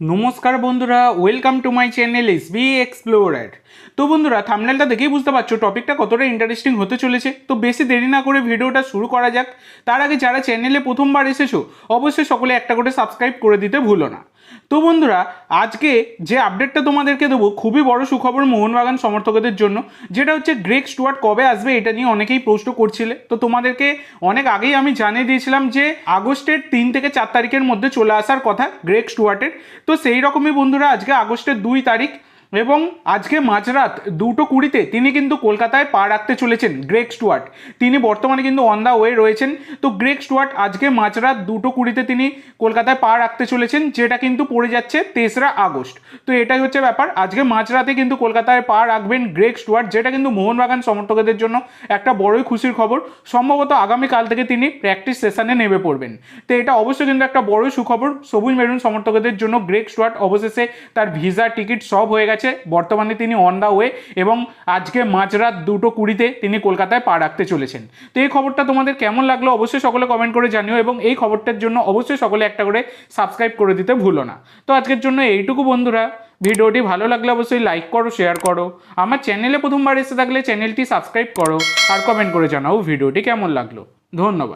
নমস্কার বন্ধুরা welcome to my channel S B explorer তো বন্ধুরা থামনেলটা দেখেই বুঝতে পারছ টপিকটা কতটা ইন্টারেস্টিং হতে চলেছে। তো বেশি দেরি না করে ভিডিওটা শুরু করা যাক। তার আগে যারা চ্যানেলে প্রথমবার এসেছ, অবশ্যই সকলে একটা করে সাবস্ক্রাইব করে দিতে ভুলো না। তো বন্ধুরা, আজকে যে আপডেটটা তোমাদেরকে দেবো, খুবই বড় সুখবর মোহনবাগান সমর্থকদের জন্য। যেটা হচ্ছে গ্রেক স্টুয়ার্ট কবে আসবে এটা নিয়ে অনেকেই প্রশ্ন করছিলে। তো তোমাদেরকে অনেক আগেই আমি জানিয়ে দিয়েছিলাম যে, আগস্টের তিন থেকে চার তারিখের মধ্যে চলে আসার কথা গ্রেক স্টুয়ার্টের। তো সেই রকমই বন্ধুরা, আজকে আগস্টের দুই তারিখ। এবং আজকে মাঝরাত দুটো কুড়িতে তিনি কিন্তু কলকাতায় পা রাখতে চলেছেন গ্রেক স্টুয়ার্ট। তিনি বর্তমানে কিন্তু অন দ্য ওয়ে রয়েছেন। তো গ্রেক স্টুয়ার্ট আজকে মাঝরাত দুটো কুড়িতে তিনি কলকাতায় পা রাখতে চলেছেন, যেটা কিন্তু পড়ে যাচ্ছে তেসরা আগস্ট। তো এটাই হচ্ছে ব্যাপার। আজকে মাঝরাতে কিন্তু কলকাতায় পা রাখবেন গ্রেক স্টুয়ার্ট, যেটা কিন্তু মোহনবাগান সমর্থকদের জন্য একটা বড়ই খুশির খবর। সম্ভবত আগামীকাল থেকে তিনি প্র্যাকটিস সেশনে নেমে পড়বেন। তো এটা অবশ্যই কিন্তু একটা বড়ই সুখবর। সবুজ মেরুন সমর্থকদের জন্য গ্রেক স্টুয়ার্ট অবশেষে তার ভিসা টিকিট সব হয়ে গেছে। বর্তমানে তিনি অন দ্য ওয়ে এবং আজকে মাঝরাত দুটো কুড়িতে তিনি কলকাতায় পা রাখতে চলেছেন। তো এই খবরটা তোমাদের কেমন লাগল অবশ্যই সকলে কমেন্ট করে জানিও এবং এই খবরটার জন্য অবশ্যই সকলে একটা করে সাবস্ক্রাইব করে দিতে ভুলো না। তো আজকের জন্য এইটুকু বন্ধুরা। ভিডিওটি ভালো লাগলে অবশ্যই লাইক করো শেয়ার করো। আমার চ্যানেলে প্রথমবার এসে থাকলে চ্যানেলটি সাবস্ক্রাইব করো আর কমেন্ট করে জানাও ভিডিওটি কেমন লাগল। ধন্যবাদ।